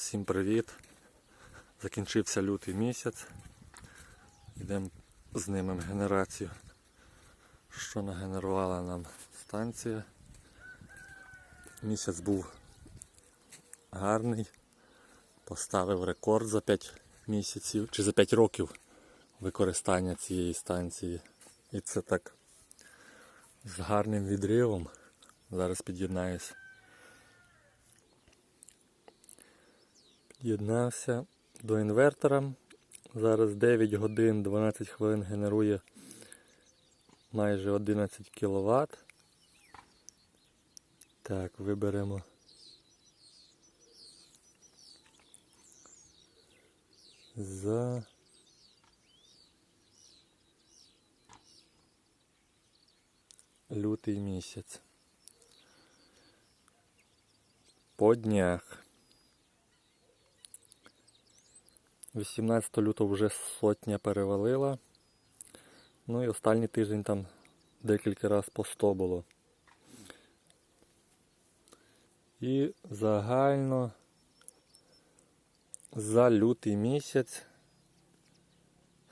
Всім привіт! Закінчився лютий місяць. Йдемо знімемо генерацію, що нагенерувала нам станція. Місяць був гарний. Поставив рекорд за 5 місяців чи за 5 років використання цієї станції. І це так з гарним відривом. Зараз під'єднаюсь. Під'єднався до інвертора. Зараз 9 годин 12 хвилин генерує майже 11 кВт. Так, виберемо. За лютий місяць. По днях. 18 лютого вже сотня перевалила. Ну і останній тиждень там декілька разів по 100 було. І загально за лютий місяць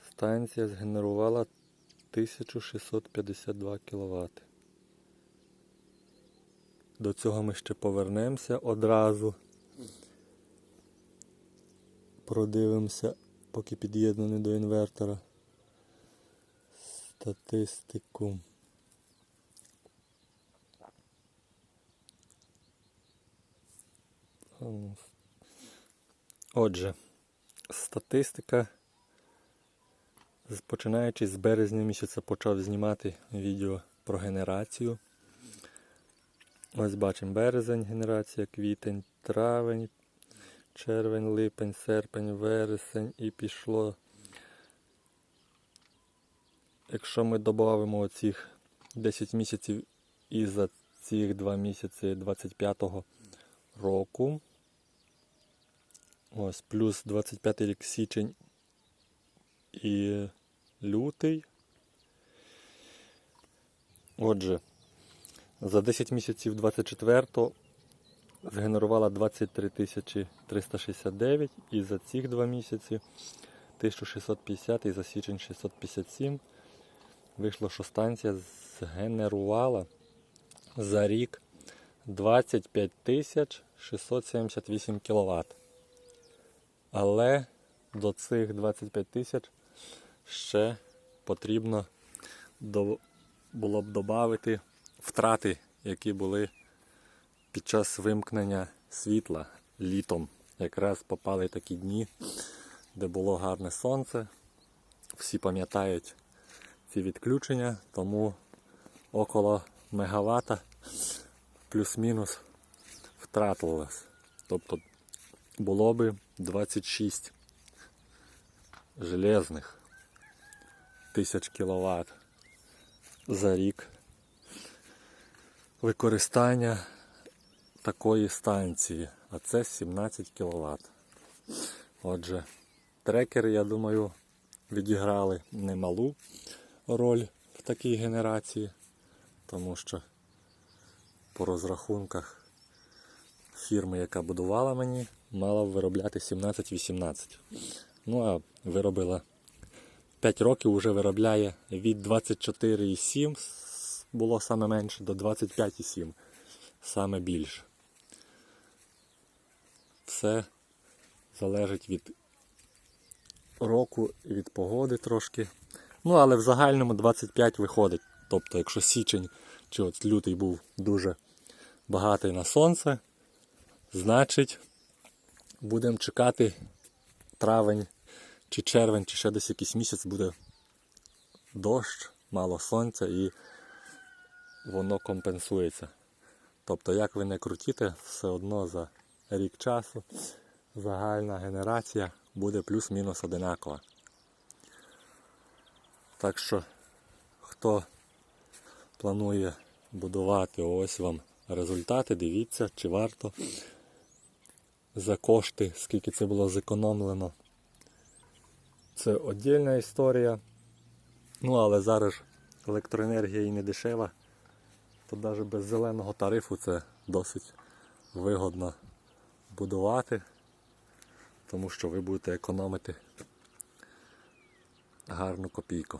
станція згенерувала 1652 кВт. До цього ми ще повернемося одразу. Продивимося, поки під'єднаний до інвертора. Статистику. Отже, статистика. Починаючи з березня місяця почав знімати відео про генерацію. Ось бачимо березень, генерація, квітень, травень, червень, липень, серпень, вересень і пішло. Якщо ми додамо оцих 10 місяців і за ці 2 місяці 25-го року, ось плюс 25 рік січень і лютий. Отже, за 10 місяців 24-го згенерувала 23 369 і за цих два місяці 1650 і за січень 657. Вийшло, що станція згенерувала за рік 25 678 кВт. Але до цих 25 тисяч ще потрібно було б додати втрати, які були під час вимкнення світла літом. Якраз попали такі дні, де було гарне сонце. Всі пам'ятають ці відключення, тому около мегавата плюс-мінус втратилось. Тобто було би 26 железних тисяч кіловат за рік використання такої станції, а це 17 кВт. Отже, трекери, я думаю, відіграли немалу роль в такій генерації, тому що по розрахунках фірми, яка будувала мені, мала виробляти 17-18. Ну а виробила 5 років вже виробляє від 24,7 було саме менше до 25,7 саме більше. Все залежить від року і від погоди трошки. Ну, але в загальному 25 виходить. Тобто, якщо січень чи от лютий був дуже багатий на сонце, значить будемо чекати травень чи червень, чи ще десь якийсь місяць буде дощ, мало сонця і воно компенсується. Тобто, як ви не крутіте, все одно за рік часу загальна генерація буде плюс-мінус одинакова. Так що, хто планує будувати, ось вам результати, дивіться, чи варто за кошти, скільки це було зекономлено. Це віддільна історія. Ну, але зараз електроенергія і не дешева, то навіть без зеленого тарифу це досить вигодно будувати. тому що ви будете економити гарну копійку.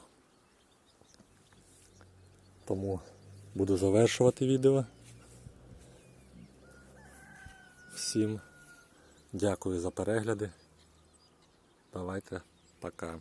Тому буду завершувати відео. Всім дякую за перегляди. Давайте пока.